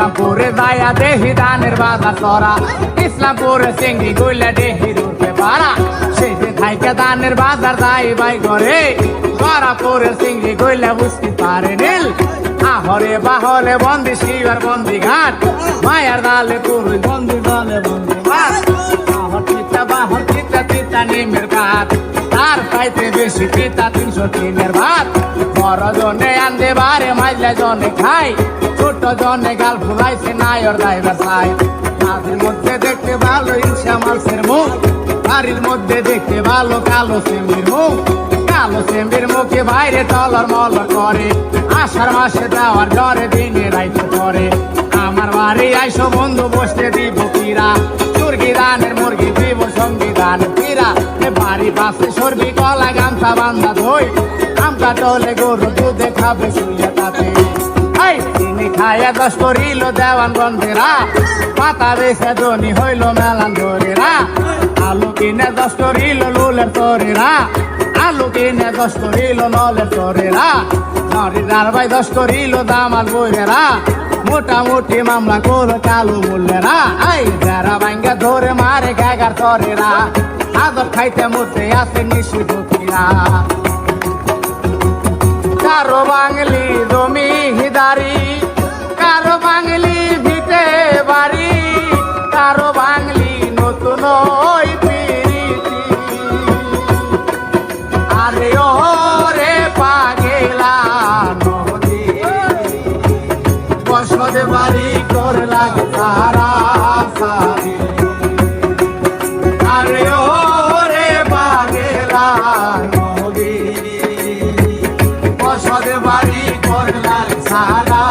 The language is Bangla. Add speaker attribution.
Speaker 1: ইসলামপুরে যায়া দেহি দানের বাধা সরা। ইসলামপুরে সিঙ্গি গুইলা দেহি রুটে পারা সেই থাইকে দানের বাজার দাই বাই করে করা পরে সিঙ্গি গুইলা বুঝতে পারে নীল। আহরে বাহলে বন্দি শিবার বন্দি ঘাট। মায়ার দালে পুরুষ বন্দি দলে বন্দি ঘাট চিতা, বাহর চিতা চিতা বেশি পিতা তিনশো তিনের ভাত। বড় জনে আন্দে বারে মাইলে জনে খাই। ছোট জনে গাল ফুলাইছে নায়র ড্রাইভার সাই তাদের মধ্যে দেখতে ভালো ইনসা মালসের মুখ। বাড়ির মধ্যে দেখতে ভালো কালো সেমির মুখ। কালো সেমির মুখে বাইরে টলর মলর করে। আষাঢ় মাসে দেওয়ার জ্বরে দিনে রাইতে করে আমার বাড়ি আইসো বন্ধু, বসতে দিব কিরা মুরগি দানের, মুরগি দিব সংবিধান কিরা বাড়ি পাশে সরবি কলা গামছা বান্ধা ধই। আমটা টলে গরু দুধে খাবে চিনি খাইয়া দশ করিল দেওয়ান বন্ধেরা পাতা বেসে ধনী হইল মেলান ধরেরা আলু কিনে দশ করিল লুলের তরেরা। আলু কিনে দশ করিল নলের তরেরা। নরিদার ভাই দশ করিল দামাল বইরেরা মোটামুটি মামলা করো কালো মূল্যেরা। এই যারা ভাঙ্গা ধরে মারে গাগার তরেরা। আদর খাইতে মরতে আছে নিশি ঢুকিরা কারও বাঙালি বাড়ি করলা তারা সারি আরে ও রে বাগেলা নদী। বসত বাড়ি করলা সারা